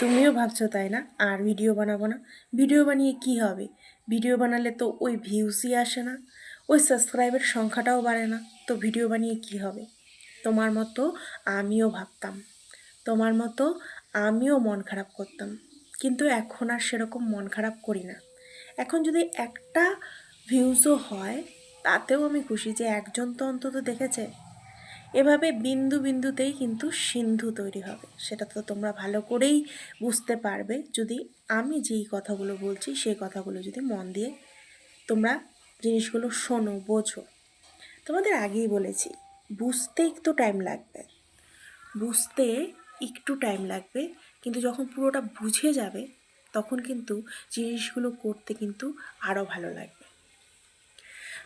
তুমিও ভাবছ তাই না? আর ভিডিও বানাবো না। ভিডিও বানিয়ে কি হবে? ভিডিও বানালে তো ওই ভিউসই আসে না। ওই সাবস্ক্রাইবের সংখ্যাটাও বাড়ে না। তো ভিডিও বানিয়ে কি হবে? তোমার মতো আমিও ভাবতাম। তোমার মতো আমিও মন খারাপ করতাম। কিন্তু এখন আর সেরকম মন খারাপ করি না। এখন যদি একটা ভিউজও হয়, তাতেও আমি খুশি যে একজন তো অন্তত দেখেছে। এভাবে বিন্দু বিন্দুতেই কিন্তু সিন্ধু তৈরি হবে। সেটা তো তোমরা ভালো করেই বুঝতে পারবে। যদি আমি যেই কথাগুলো বলছি, সেই কথাগুলো যদি মন দিয়ে তোমরা জিনিসগুলো শোনো, বোঝো। তোমাদের আগেই বলেছি, বুঝতে একটু টাইম লাগবে। বুঝতে একটু টাইম লাগবে, কিন্তু যখন পুরোটা বুঝে যাবে, তখন কিন্তু জিনিসগুলো করতে কিন্তু আরও ভালো লাগবে।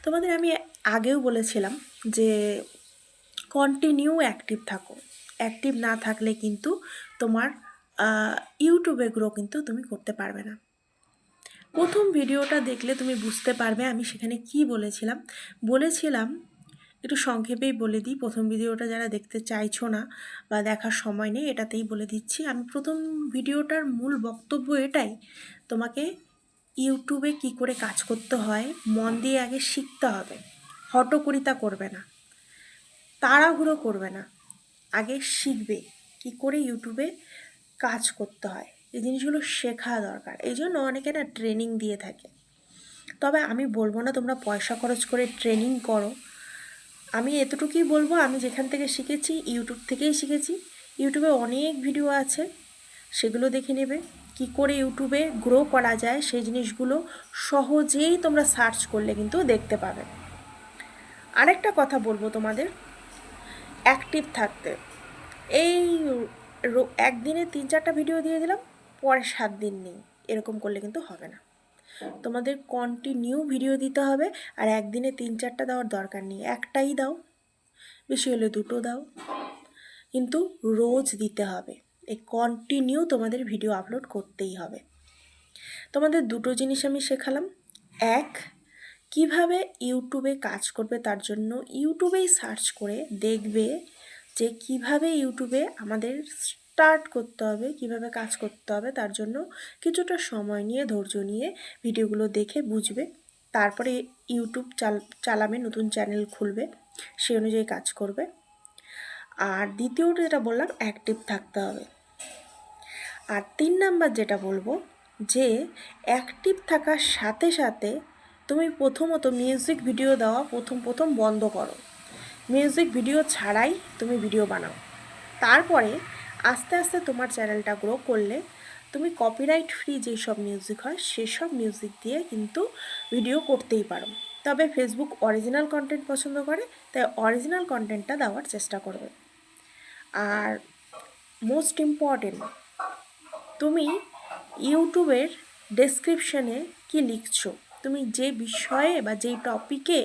তোমাদের আমি আগেও বলেছিলাম যে কন্টিনিউ অ্যাক্টিভ থাকো। অ্যাক্টিভ না থাকলে কিন্তু তোমার ইউটিউবে গ্রো কিন্তু তুমি করতে পারবে না। প্রথম ভিডিওটা দেখলে তুমি বুঝতে পারবে আমি সেখানে কি বলেছিলাম। বলেছিলাম, একটু সংক্ষেপেই বলে দিই। প্রথম ভিডিওটা যারা দেখতে চাইছো না বা দেখার সময় নেই, এটাতেই বলে দিচ্ছি। আমি প্রথম ভিডিওটার মূল বক্তব্য এটাই, তোমাকে ইউটিউবে কি করে কাজ করতে হয়, মন দিয়ে আগে শিখতে হবে। হটকরিতা করবে না। তাড়াহুড়ো করবে না। আগে শিখবে কি করে ইউটিউবে কাজ করতে হয়। এই জিনিসগুলো শেখা দরকার। এই জন্য অনেকে না ট্রেনিং দিয়ে থাকে। তবে আমি বলব না তোমরা পয়সা খরচ করে ট্রেনিং করো। আমি এতটুকুই বলব, আমি যেখান থেকে শিখেছি ইউটিউব থেকেই শিখেছি। ইউটিউবে অনেক ভিডিও আছে, সেগুলো দেখে নেবে। কি করে ইউটিউবে গ্রো করা যায়, সেই জিনিসগুলো সহজেই তোমরা সার্চ করলে কিন্তু দেখতে পাবে। আরেকটা কথা বলব তোমাদের। অ্যাক্টিভ থাকতে। এই একদিনে তিন চারটা ভিডিও দিয়ে দিলাম, পরে সাত দিন নেই। এরকম করলে কিন্তু হবে না। তোমাদের কন্টিনিউ ভিডিও দিতে হবে, আর একদিনে তিন চারটা দেওয়ার দরকার নেই। একটাই দাও, বেশি হলে দুটো দাও। কিন্তু রোজ দিতে হবে। এই কন্টিনিউ তোমাদের ভিডিও আপলোড করতেই হবে। তোমাদের দুটো জিনিস আমি শেখালাম। এক কীভাবে ইউটিউবে কাজ করবে তার জন্য ইউটিউবেই সার্চ করে দেখবে যে কীভাবে ইউটিউবে আমাদের স্টার্ট করতে হবে, কীভাবে কাজ করতে হবে তার জন্য কিছুটা সময় নিয়ে, ধৈর্য নিয়ে ভিডিওগুলো দেখে বুঝবে। তারপরে ইউটিউব চাল, চালাবে, নতুন চ্যানেল খুলবে, সে অনুযায়ী কাজ করবে। আর দ্বিতীয়টা যেটা বললাম অ্যাক্টিভ থাকতে হবে। আর তিন নাম্বার যেটা বলব যে অ্যাক্টিভ থাকার সাথে সাথে তুমি প্রথমত মিউজিক ভিডিও দেওয়া প্রথম প্রথম বন্ধ করো। মিউজিক ভিডিও ছাড়াই তুমি ভিডিও বানাও। তারপরে আস্তে আস্তে তোমার চ্যানেলটা গ্রো করলে তুমি কপিরাইট ফ্রি যেসব মিউজিক হয়, সেসব মিউজিক দিয়ে কিন্তু ভিডিও করতেই পারো। তবে ফেসবুক অরিজিনাল কন্টেন্ট পছন্দ করে, তাই অরিজিনাল কন্টেন্টটা দেওয়ার চেষ্টা করবে। আর মোস্ট ইম্পর্টেন্ট তুমি ইউটিউবের ডেসক্রিপশনে কি লিখছো? তুমি যে বিষয়ে বা যেই টপিকে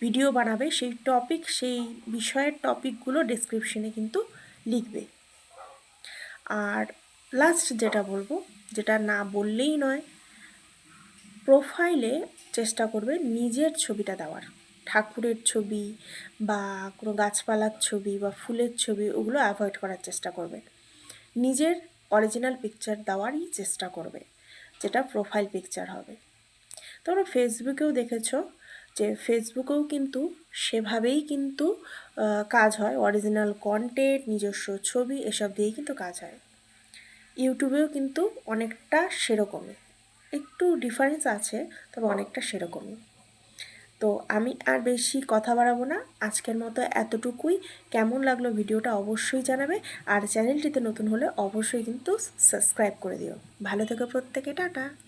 ভিডিও বানাবে, সেই টপিক সেই বিষয়ের টপিকগুলো ডেসক্রিপশনে কিন্তু লিখবে। আর লাস্ট যেটা বলব, যেটা না বললেই নয় প্রোফাইলে চেষ্টা করবে নিজের ছবিটা দেওয়ার। ঠাকুরের ছবি বা কোনো গাছপালার ছবি বা ফুলের ছবি, ওগুলো অ্যাভয়েড করার চেষ্টা করবে। নিজের অরিজিনাল পিকচার দেওয়ারই চেষ্টা করবে, যেটা প্রোফাইল পিকচার হবে। তোমরা ফেসবুকেও দেখেছ যে ফেসবুকেও কিন্তু সেভাবেই কিন্তু কাজ হয়। অরিজিনাল কন্টেন্ট নিজস্ব ছবি এসব দিয়েই কিন্তু কাজ হয়। ইউটিউবেও কিন্তু অনেকটা সেরকমই। একটু ডিফারেন্স আছে, তবে অনেকটা সেরকমই। তো আমি আর বেশি কথা বাড়াবো না। আজকের মতো এতটুকুই। কেমন লাগল ভিডিওটা অবশ্যই জানাবে। আর চ্যানেলটিতে নতুন হলে অবশ্যই কিন্তু সাবস্ক্রাইব করে দিও। ভালো থেকো প্রত্যেকে, টাটা।